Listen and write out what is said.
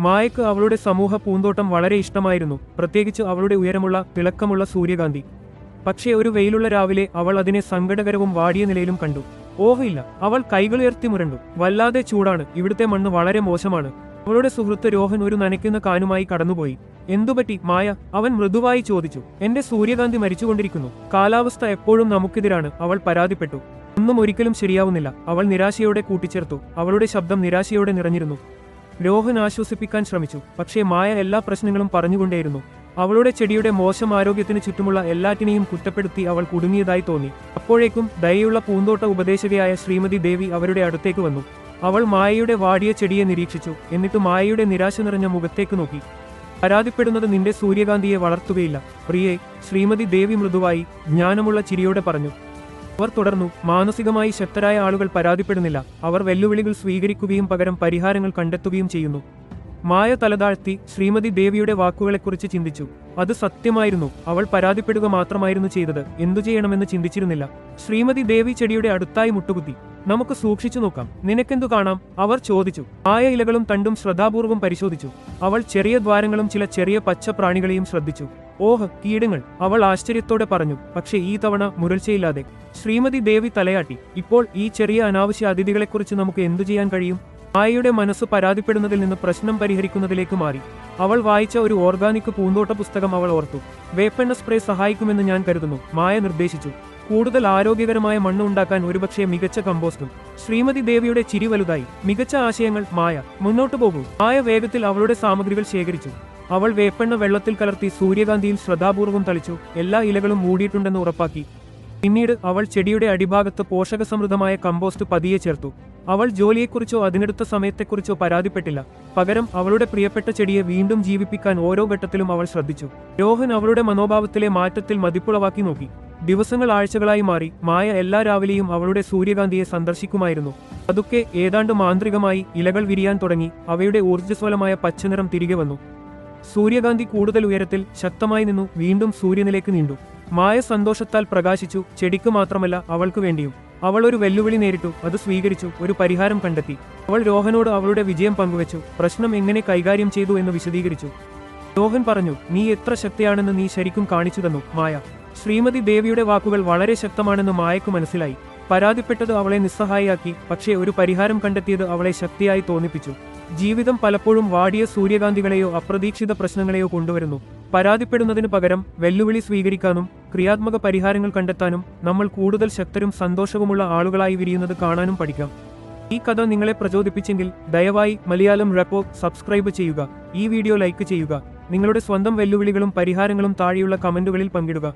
മായക്ക് അവളുടെ സമൂഹ പൂന്തോട്ടം വളരെ ഇഷ്ടമായിരുന്നു. പ്രത്യേകിച്ച് അവളുടെ ഉയരമുള്ള തിളക്കമുള്ള സൂര്യകാന്തി. പക്ഷേ ഒരു വെയിലുള്ള രാവിലെ അവൾ അതിനെ സങ്കടകരവും വാടിയ നിലയിലും കണ്ടു. ഓഹയില്ല അവൾ കൈകളുയർത്തി മുരണ്ടു. വല്ലാതെ ചൂടാണ് ഇവിടുത്തെ മണ്ണ് വളരെ മോശമാണ്. അവളുടെ സുഹൃത്ത് രോഹൻ ഒരു നനയ്ക്കുന്ന കാനുമായി കടന്നുപോയി. എന്തുപറ്റി മായ? അവൻ മൃദുവായി ചോദിച്ചു. എന്റെ സൂര്യകാന്തി മരിച്ചുകൊണ്ടിരിക്കുന്നു. കാലാവസ്ഥ എപ്പോഴും നമുക്കെതിരാണ്. അവൾ പരാതിപ്പെട്ടു. ഒന്നും ഒരിക്കലും ശരിയാവുന്നില്ല. അവൾ നിരാശയോടെ കൂട്ടിച്ചേർത്തു. അവളുടെ ശബ്ദം നിരാശയോടെ നിറഞ്ഞിരുന്നു. രോഹൻ ആശ്വസിപ്പിക്കാൻ ശ്രമിച്ചു. പക്ഷേ മായ എല്ലാ പ്രശ്നങ്ങളും പറഞ്ഞുകൊണ്ടേയിരുന്നു. അവളുടെ ചെടിയുടെ മോശം ആരോഗ്യത്തിന് ചുറ്റുമുള്ള എല്ലാറ്റിനെയും കുറ്റപ്പെടുത്തി അവൾ കുടുങ്ങിയതായി തോന്നി. അപ്പോഴേക്കും ദയയുള്ള പൂന്തോട്ട ഉപദേശകയായ ശ്രീമതി ദേവി അവരുടെ അടുത്തേക്ക് വന്നു. അവൾ മായയുടെ വാടിയ ചെടിയെ നിരീക്ഷിച്ചു. എന്നിട്ട് മായയുടെ നിരാശ നിറഞ്ഞ മുഖത്തേക്ക് നോക്കി. പരാതിപ്പെടുന്നത് നിന്റെ സൂര്യകാന്തിയെ വളർത്തുകയില്ല. പ്രിയെ ശ്രീമതി ദേവി മൃദുവായി ജ്ഞാനമുള്ള ചിരിയോടെ പറഞ്ഞു. അവർ തുടർന്നു. മാനസികമായി ശക്തരായ ആളുകൾ പരാതിപ്പെടുന്നില്ല. അവർ വെല്ലുവിളികൾ സ്വീകരിക്കുകയും പകരം പരിഹാരങ്ങൾ കണ്ടെത്തുകയും ചെയ്യുന്നു. മായ തലതാഴ്ത്തി ശ്രീമതി ദേവിയുടെ വാക്കുകളെക്കുറിച്ച് ചിന്തിച്ചു. അത് സത്യമായിരുന്നു. അവൾ പരാതിപ്പെടുക മാത്രമായിരുന്നു ചെയ്തത്. എന്തു ചെയ്യണമെന്ന് ചിന്തിച്ചിരുന്നില്ല. ശ്രീമതി ദേവി ചെടിയുടെ അടുത്തായി മുട്ടുകുത്തി. നമുക്ക് സൂക്ഷിച്ചു നോക്കാം. നിനക്കെന്തു കാണാം? അവർ ചോദിച്ചു. ആയ ഇലകളും തണ്ടും ശ്രദ്ധാപൂർവം പരിശോധിച്ചു. അവൾ ചെറിയ ദ്വാരങ്ങളും ചില ചെറിയ പച്ച പ്രാണികളെയും ശ്രദ്ധിച്ചു. ഓഹ് കീടങ്ങൾ. അവൾ ആശ്ചര്യത്തോടെ പറഞ്ഞു പക്ഷേ ഈ തവണ മുരൾച്ചയില്ലാതെ. ശ്രീമതി ദേവി തലയാട്ടി. ഇപ്പോൾ ഈ ചെറിയ അനാവശ്യ അതിഥികളെക്കുറിച്ച് നമുക്ക് എന്തു ചെയ്യാൻ കഴിയും? മായയുടെ മനസ്സ് പരാതിപ്പെടുന്നതിൽ നിന്ന് പ്രശ്നം പരിഹരിക്കുന്നതിലേക്ക് മാറി. അവൾ വായിച്ച ഒരു ഓർഗാനിക് പൂന്തോട്ട പുസ്തകം അവൾ ഓർത്തു. വേപ്പെണ്ണ സ്പ്രേ സഹായിക്കുമെന്ന് ഞാൻ കരുതുന്നു മായ നിർദ്ദേശിച്ചു. കൂടുതൽ ആരോഗ്യകരമായ മണ്ണ് ഉണ്ടാക്കാൻ ഒരുപക്ഷെ മികച്ച കമ്പോസ്റ്റും. ശ്രീമതി ദേവിയുടെ ചിരി വലുതായി. മികച്ച ആശയങ്ങൾ മായ. മുന്നോട്ടു പോകൂ. മായ വേഗത്തിൽ അവളുടെ സാമഗ്രികൾ ശേഖരിച്ചു. അവൾ വേപ്പെണ്ണ വെള്ളത്തിൽ കലർത്തി സൂര്യകാന്തിയിൽ ശ്രദ്ധാപൂർവം തളിച്ചു എല്ലാ ഇലകളും മൂടിയിട്ടുണ്ടെന്ന് ഉറപ്പാക്കി. പിന്നീട് അവൾ ചെടിയുടെ അടിഭാഗത്ത് പോഷകസമൃദ്ധമായ കമ്പോസ്റ്റ് പതിയെ ചേർത്തു. അവൾ ജോലിയെക്കുറിച്ചോ അതിനെടുത്ത സമയത്തെക്കുറിച്ചോ പരാതിപ്പെട്ടില്ല. പകരം അവളുടെ പ്രിയപ്പെട്ട ചെടിയെ വീണ്ടും ജീവിപ്പിക്കാൻ ഓരോ ഘട്ടത്തിലും അവൾ ശ്രദ്ധിച്ചു. രോഹൻ അവളുടെ മനോഭാവത്തിലെ മാറ്റത്തിൽ മതിപ്പുളവാക്കി നോക്കി. ദിവസങ്ങൾ ആഴ്ചകളായി മാറി. മായ എല്ലാ രാവിലെയും അവളുടെ സൂര്യകാന്തിയെ സന്ദർശിക്കുമായിരുന്നു. അതൊക്കെ ഏതാണ്ട് മാന്ത്രികമായി ഇലകൾ വിരിയാൻ തുടങ്ങി. അവയുടെ ഊർജസ്വലമായ പച്ചനിറം തിരികെ വന്നു. സൂര്യകാന്തി കൂടുതൽ ഉയരത്തിൽ ശക്തമായി നിന്നു വീണ്ടും സൂര്യനിലേക്ക് നീണ്ടു. മായ സന്തോഷത്താൽ പ്രകാശിച്ചു ചെടിക്ക് മാത്രമല്ല അവൾക്കു വേണ്ടിയും. അവൾ ഒരു വെല്ലുവിളി നേരിട്ടു അത് സ്വീകരിച്ചു ഒരു പരിഹാരം കണ്ടെത്തി. അവൾ രോഹനോട് അവളുടെ വിജയം പങ്കുവച്ചു പ്രശ്നം എങ്ങനെ കൈകാര്യം ചെയ്തു എന്ന് വിശദീകരിച്ചു. രോഹൻ പറഞ്ഞു നീ എത്ര ശക്തിയാണെന്ന് നീ ശരിക്കും കാണിച്ചു തന്നു മായ. ശ്രീമതി ദേവിയുടെ വാക്കുകൾ വളരെ ശക്തമാണെന്ന് മായക്ക് മനസ്സിലായി. പരാതിപ്പെട്ടത് അവളെ നിസ്സഹായിയാക്കി പക്ഷേ ഒരു പരിഹാരം കണ്ടെത്തിയത് അവളെ ശക്തിയായി തോന്നിപ്പിച്ചു. ജീവിതം പലപ്പോഴും വാടിയ സൂര്യകാന്തികളെയോ അപ്രതീക്ഷിത പ്രശ്നങ്ങളെയോ കൊണ്ടുവരുന്നു. പരാതിപ്പെടുന്നതിന് പകരം വെല്ലുവിളി സ്വീകരിക്കാനും ക്രിയാത്മക പരിഹാരങ്ങൾ കണ്ടെത്താനും നമ്മൾ കൂടുതൽ ശക്തരും സന്തോഷവുമുള്ള ആളുകളായി വിരിയുന്നത് കാണാനും പഠിക്കാം. ഈ കഥ നിങ്ങളെ പ്രചോദിപ്പിച്ചെങ്കിൽ ദയവായി മലയാളം റെപ്പോ സബ്സ്ക്രൈബ് ചെയ്യുക. ഈ വീഡിയോ ലൈക്ക് ചെയ്യുക. നിങ്ങളുടെ സ്വന്തം വെല്ലുവിളികളും പരിഹാരങ്ങളും താഴെയുള്ള കമന്റുകളിൽ പങ്കിടുക.